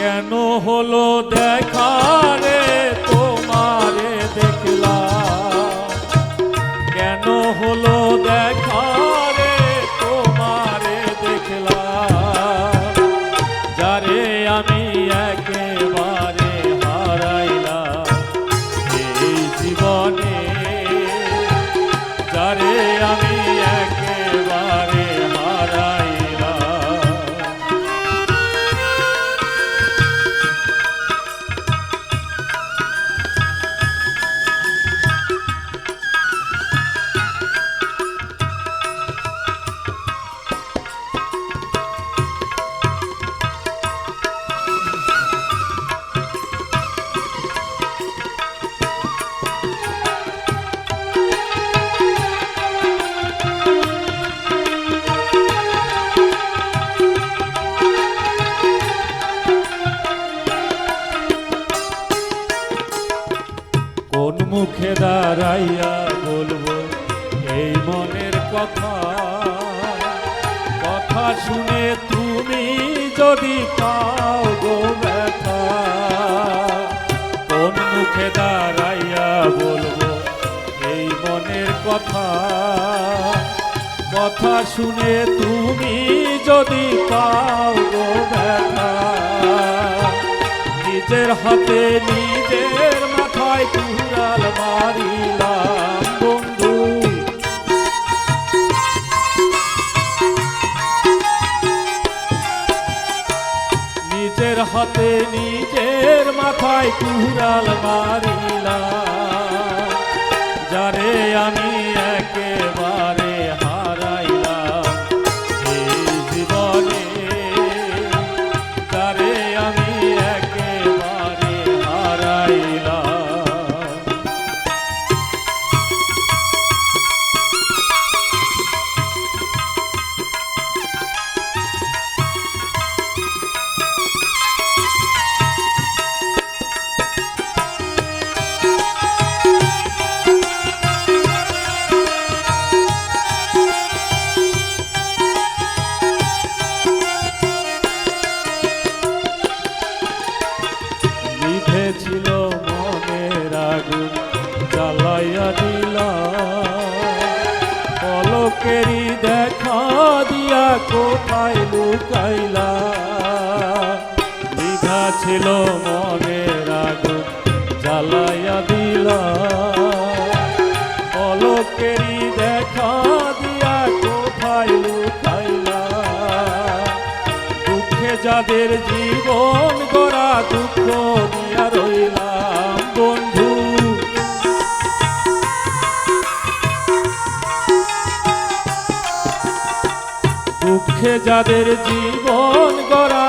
কেন হলো দেখা রে? তোমারে দেখলা কেন হলো দেখা রে? তোমারে দেখলাম। যারে আমি মুখে দাঁড়াইয়া বলব, এই মনের কথা কথা শুনে তুমি যদি পাও গো ব্যথা, কোন মুখে দাঁড়াইয়া বলব, এই মনের কথা কথা শুনে তুমি যদি পাও গো ব্যথা, নিজের হাতে নিজের মাথায় নিজের মাথায় কুড়াল মারিলাম। যারে আমি একেবারে লিখেছিল মনের আগুন, জ্বালাইয়া দিল। পলকেরই দেখা দিয়া কোথায় লুকাইলা। লিখা ছিল মনের আগুন, জ্বালাইয়া দিল। পলকেরই দেখা দিয়া কোথায় লুকাইলা। দুঃখে যাদের জীবন গড়া দুঃখ দুঃখে যাদের জীবন গড়া